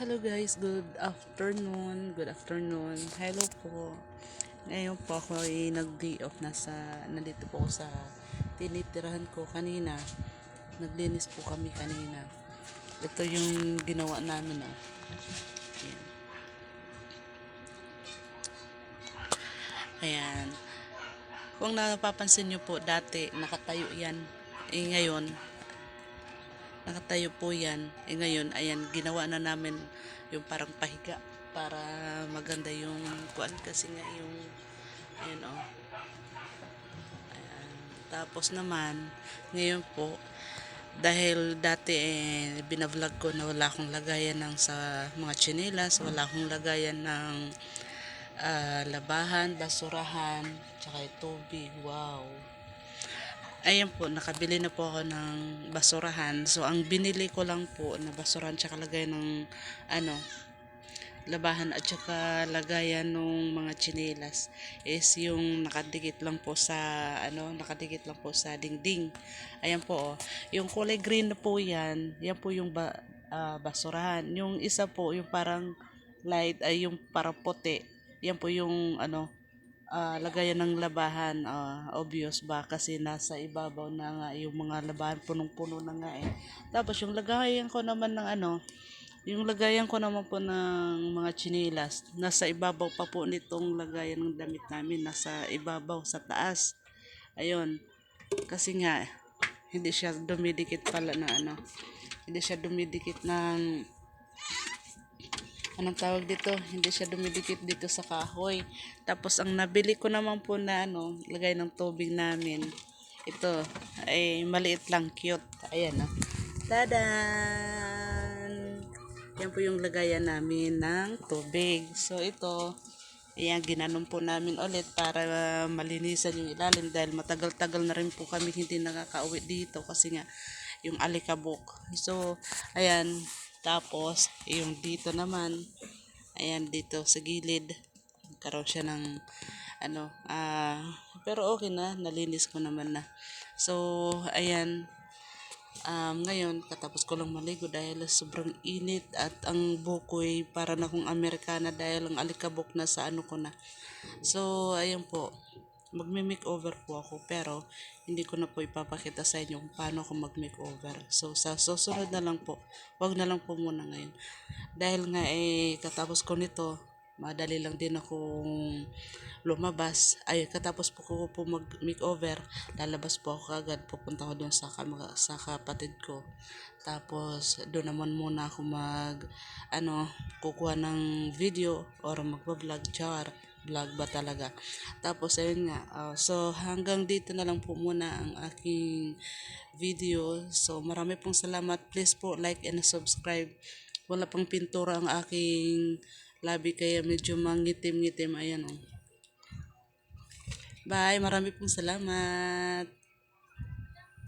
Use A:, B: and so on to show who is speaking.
A: Hello guys, good afternoon. Good afternoon. Hello po. Ngayon po ako ay nag-day off na sa, nandito po sa tinitirahan ko kanina. Naglinis po kami kanina. Ito yung ginawa namin ah. Ayan. Ayan. Kung napapansin nyo po, dati nakatayo yan. Eh ngayon, nakatayo po yan. Eh ngayon, ayan, ginawa na namin yung parang pahiga para maganda yung kuan kasi nga yung ayan oh. Ayan. Tapos naman, ngayon po, dahil dati eh, binablog ko na wala akong lagayan ng sa mga tsinelas, wala akong lagayan ng ah, labahan, basurahan, tsaka tubig. Wow. Ayan po, nakabili na po ako ng basurahan. So, ang binili ko lang po na basurahan tsaka lagayan ng ano, labahan at tsaka lagayan ng mga tsinelas is yung nakadikit lang po sa ano, nakadikit lang po sa dingding. Ayan po, oh. yung kulay green na po yan, yan po yung ba, ah, basurahan. Yung isa po, yung parang light, ay yung parang puti, yan po yung ano, ah, lagayan ng labahan, ah, obvious ba kasi nasa ibabaw na nga yung mga labahan punong-puno na nga eh. Tapos yung lagayan ko naman ng ano, yung lagayan ko naman po ng mga chinilas, nasa ibabaw pa po nitong lagayan ng damit namin, nasa ibabaw sa taas. Ayun. Kasi nga hindi siya dumidikit pala na ano. Hindi siya dumidikit ng anong tawag dito, hindi siya dumidikit dito sa kahoy. Tapos ang nabili ko naman po na ano, lagay ng tubig namin. Ito ay maliit lang, cute. Ayan oh. Tadan! Yan po yung lagayan namin ng tubig. So ito, ayan, ginanon po namin ulit para malinisan yung ilalim dahil matagal-tagal na rin po kami hindi nakakauwi dito kasi nga yung alikabok. So, ayan, tapos, yung dito naman, ayan, dito sa gilid, nagkaroon siya ng, ano, ah, pero okay na, nalinis ko naman na. So, ayan, um, ngayon, katapos ko lang maligo dahil sobrang init at ang bukoy para na kung Amerikana dahil ang alikabok na sa ano ko na. So, ayan po, magme-makeover po ako pero hindi ko na po ipapakita sa inyo kung paano ako mag-makeover. So, sa susunod na lang po, wag na lang po muna ngayon. Dahil nga eh, katapos ko nito, madali lang din akong lumabas. Ay, katapos po ko po mag-makeover, lalabas po ako agad, pupunta ko doon sa, sa kapatid ko. Tapos, doon naman muna ako mag, ano, kukuha ng video or magbablog, char, vlog ba talaga. Tapos, ayun nga, ah, so hanggang dito na lang po muna ang aking video. So, marami pong salamat. Please po like and subscribe. Wala pang pintura ang aking labi kaya medyo mangitim-ngitim. Ayan oh. Bye, marami pong salamat.